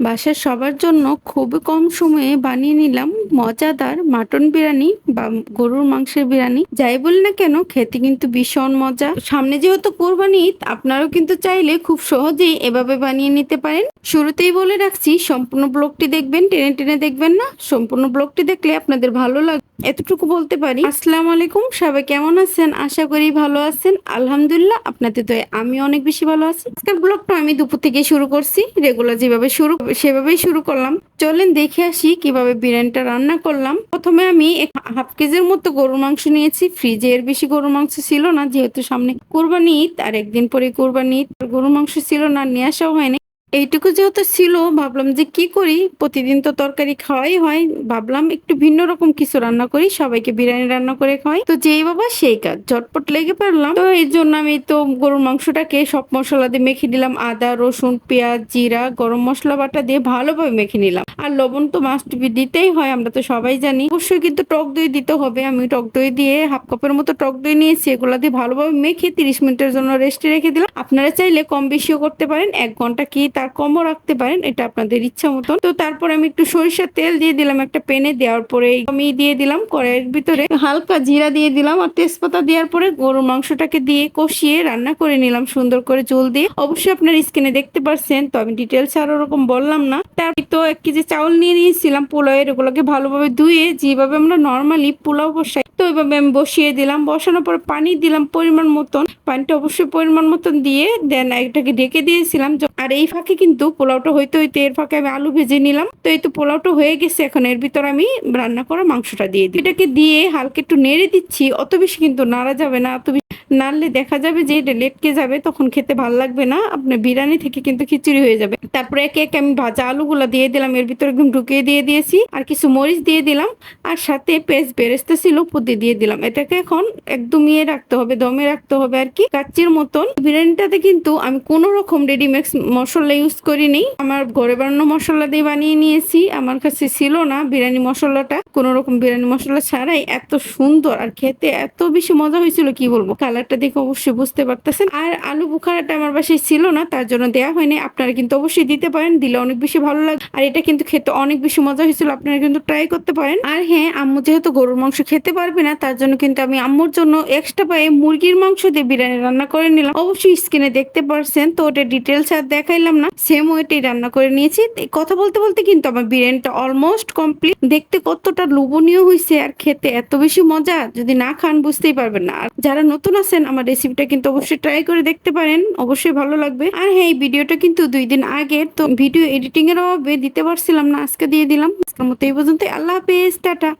বাসার সবার জন্য খুবই কম সময়ে বানিয়ে নিলাম মজাদার মাটন বিরিয়ানি বা গরুর মাংসের বিরিয়ানি। যাই বলি না কেন খেতে কিন্তু ভীষণ মজা। সামনে যেহেতু কোরবানি ঈদ, আপনারাও কিন্তু চাইলে খুব সহজেই এভাবে বানিয়ে নিতে পারেন। শুরুতেই বলে রাখছি সম্পূর্ণ ব্লগটি দেখবেন টেনে টেনে দেখবেন না। সম্পূর্ণ ব্লগটি দেখলে আপনাদের ভালো লাগবে এতটুকু বলতে পারি। আসসালামু আলাইকুম সবাই কেমন আছেন? আশা করি ভালো আছেন। আলহামদুলিল্লাহ আপনাদের তো আমি অনেক বেশি ভালো আছি। আজকের ব্লগটা আমি দুপুর থেকে শুরু করছি। রেগুলার যেভাবে শুরু সেভাবেই শুরু করলাম। চলেন দেখে আসি কীভাবে বিরিয়ানিটা রান্না করলাম। প্রথমে আমি হাফ কেজির মতো গরুর মাংস নিয়েছি। ফ্রিজে এর বেশি গরুর মাংস ছিল না, যেহেতু সামনে কোরবানি ঈদ আর একদিন পরে কোরবানি ঈদ, গরুর মাংস ছিল না, নিয়ে আসাও হয়নি। এইটুকু যেহেতু ছিল, ভাবলাম যে কি করি? প্রতিদিন তো তরকারি খাওয়াই হয়। ভাবলাম একটু ভিন্ন রকম কিছু রান্না করি, সবাইকে বিরিয়ানি রান্না করে খাওয়াই। তো যেই বাবা সেই কাজ, ঝটপট লেগে পারলাম তো এই জন্য আমি তো গরুর মাংসটাকে সব মশলা দিয়ে মেখে দিলাম আদা, রসুন, পেঁয়াজ, জিরা, গরম মশলা বাটা দিয়ে ভালোভাবে মেখে নিলাম। আর লবণ তো মাস্ট দিতেই হয়, আমরা তো সবাই জানি। অবশ্যই কিন্তু টক দই দিতে হবে। আমি টক দই দিয়ে হাফ কাপের মতো টক দই নিয়েছি, এগুলা দিয়ে ভালোভাবে মেখে তিরিশ মিনিটের জন্য রেস্টে রেখে দিলাম। আপনারা চাইলে কম বেশিও করতে পারেন। এক ঘণ্টা কি তার কমও রাখতে পারেন, এটা আপনাদের ইচ্ছা মতন। তো তারপর আমি একটু সরিষার তেল দিয়ে দিলাম একটা পেনে দেওয়ার পরে আমি দিয়ে দিলাম কড়াইয়ের ভিতরে। হালকা জিরা দিয়ে দিলাম আর তেজপাতা দেওয়ার পরে গরুর মাংসটাকে দিয়ে কষিয়ে রান্না করে নিলাম সুন্দর করে জল দিয়ে। অবশ্যই আপনার স্কিনে দেখতে পারছেন, তো আমি ডিটেলস আর ওরকম বললাম না। তারপর তো এক কেজি চাউল নিয়ে নিয়েছিলাম পোলাওয়ের, ওগুলোকে ভালোভাবে ধুয়ে যেভাবে আমরা নর্মালি পোলাও বসাই, তো ওইভাবে আমি বসিয়ে দিলাম। বসানোর পর পানি দিলাম পরিমাণ মতন, পানিটা অবশ্যই পরিমাণ মতন দিয়ে দেন, এটাকে ঢেকে দিয়েছিলাম। আর এই ফাঁকে কিন্তু পোলাওটা হইতে হইতে এর ফাঁকে আমি আলু ভেজে নিলাম। তো এই তো পোলাওটা হয়ে গেছে, এখন এর ভিতর আমি রান্না করা মাংসটা দিয়ে দিই। এটাকে দিয়ে হালকা একটু নেড়ে দিচ্ছি, অত বেশি কিন্তু নাড়া যাবে না, অত বেশি নাড়লে দেখা যাবে যে এটা লেটকে যাবে, তখন খেতে ভালো লাগবে না। আপনার বিরিয়ানি থেকে কিন্তু খিচুড়ি হয়ে যাবে। তারপরে একে একে আমি ভাজা আলুগুলো দিয়ে দিলাম, এর ভিতরে একদম ঢুকিয়ে দিয়ে দিয়েছি, আর কিছু মরিচ দিয়ে দিলাম, আর সাথে পেস্ট বেরেস্তা ছিল পুঁতে দিয়ে দিলাম। এটাকে এখন একদম ইয়ে রাখতে হবে, দমে রাখতে হবে আর কি। কাচ্চির মতন। বিরিয়ানিটাতে কিন্তু আমি কোনো রকম রেডিমেক্স মশলা ইউজ করিনি। আমার ঘরে বানানো মশলা দিয়ে বানিয়ে নিয়েছি। আমার কাছে ছিল না বিরিয়ানি মশলাটা। কোনো রকম বিরিয়ানি মশলা ছাড়াই এত সুন্দর আর খেতে এত বেশি মজা হয়েছিল, কি বলব? কালারটা দেখে অবশ্যই বুঝতে পারতেছেন। আর আলু বুখারাটা আমার বাসায় ছিল না, তার জন্য দেয়া হয়নি। আপনারা কিন্তু অবশ্যই দিতে পারেন, দিলে অনেক বেশি ভালো লাগে। আর এটা কিন্তু খেতে অনেক বেশি মজা হয়েছিল, আপনারা কিন্তু ট্রাই করতে পারেন। আর হ্যাঁ আম্মু যেহেতু গরুর মাংস খেতে পারবে না, তার জন্য কিন্তু আমি আম্মুর জন্য এক্সট্রা পায়ে মুরগির মাংস দিয়ে বিরিয়ানি রান্না করে নিলাম। অবশ্যই স্ক্রিনে দেখতে পারছেন, তো ওটা ডিটেলস আর দেখাইলাম না। সেম ওইটাই রান্না করে নিয়েছি। কথা বলতে বলতে কিন্তু আমার বিরিয়ানিটা অলমোস্ট কমপ্লিট দেখতে কতটা লোভনীয় হয়েছে আর খেতে এত বেশি মজা, যদি না খান বুঝতেই পারবেন না। আর যারা নতুন আছেন, আমার রেসিপিটা কিন্তু অবশ্যই ট্রাই করে দেখতে পারেন। অবশ্যই ভালো লাগবে। আর হ্যাঁ এই ভিডিওটা কিন্তু দুই দিন আগে, তো ভিডিও এডিটিং এর অভাবে দিতে পারছিলাম না, আজকে দিয়ে দিলাম। আজকের মতো এই পর্যন্ত আল্লাহ হাফেজ, টাটা।